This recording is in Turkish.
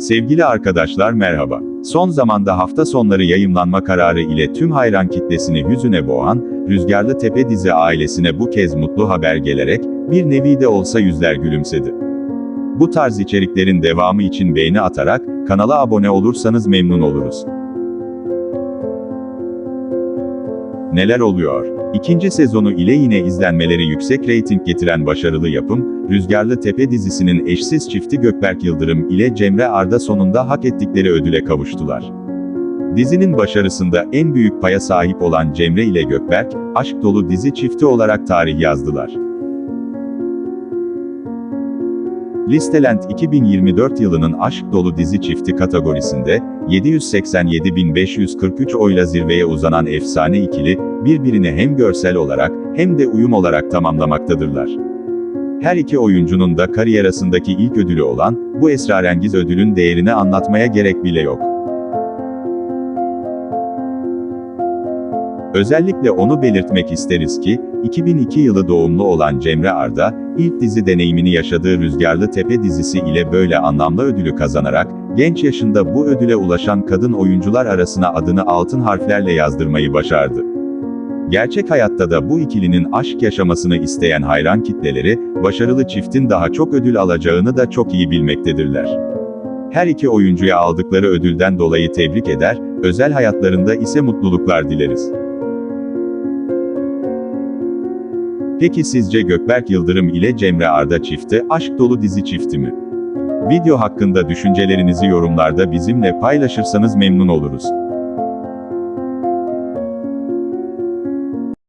Sevgili arkadaşlar merhaba. Son zamanda hafta sonları yayımlanma kararı ile tüm hayran kitlesini hüzüne boğan, Rüzgarlı Tepe dizi ailesine bu kez mutlu haber gelerek, bir nevi de olsa yüzler gülümsedi. Bu tarz içeriklerin devamı için beğeni atarak, kanala abone olursanız memnun oluruz. Neler oluyor? İkinci sezonu ile yine izlenmeleri yüksek reyting getiren başarılı yapım, Rüzgarlı Tepe dizisinin eşsiz çifti Gökberk Yıldırım ile Cemre Arda sonunda hak ettikleri ödüle kavuştular. Dizinin başarısında en büyük paya sahip olan Cemre ile Gökberk, aşk dolu dizi çifti olarak tarih yazdılar. Listelent 2024 yılının aşk dolu dizi çifti kategorisinde, 787.543 oyla zirveye uzanan efsane ikili, birbirini hem görsel olarak, hem de uyum olarak tamamlamaktadırlar. Her iki oyuncunun da kariyer arasındaki ilk ödülü olan, bu esrarengiz ödülün değerini anlatmaya gerek bile yok. Özellikle onu belirtmek isteriz ki, 2002 yılı doğumlu olan Cemre Arda, ilk dizi deneyimini yaşadığı Rüzgarlı Tepe dizisi ile böyle anlamlı ödülü kazanarak, genç yaşında bu ödüle ulaşan kadın oyuncular arasına adını altın harflerle yazdırmayı başardı. Gerçek hayatta da bu ikilinin aşk yaşamasını isteyen hayran kitleleri, başarılı çiftin daha çok ödül alacağını da çok iyi bilmektedirler. Her iki oyuncuya aldıkları ödülden dolayı tebrik eder, özel hayatlarında ise mutluluklar dileriz. Peki sizce Gökberk Yıldırım ile Cemre Arda çifti, aşk dolu dizi çifti mi? Video hakkında düşüncelerinizi yorumlarda bizimle paylaşırsanız memnun oluruz.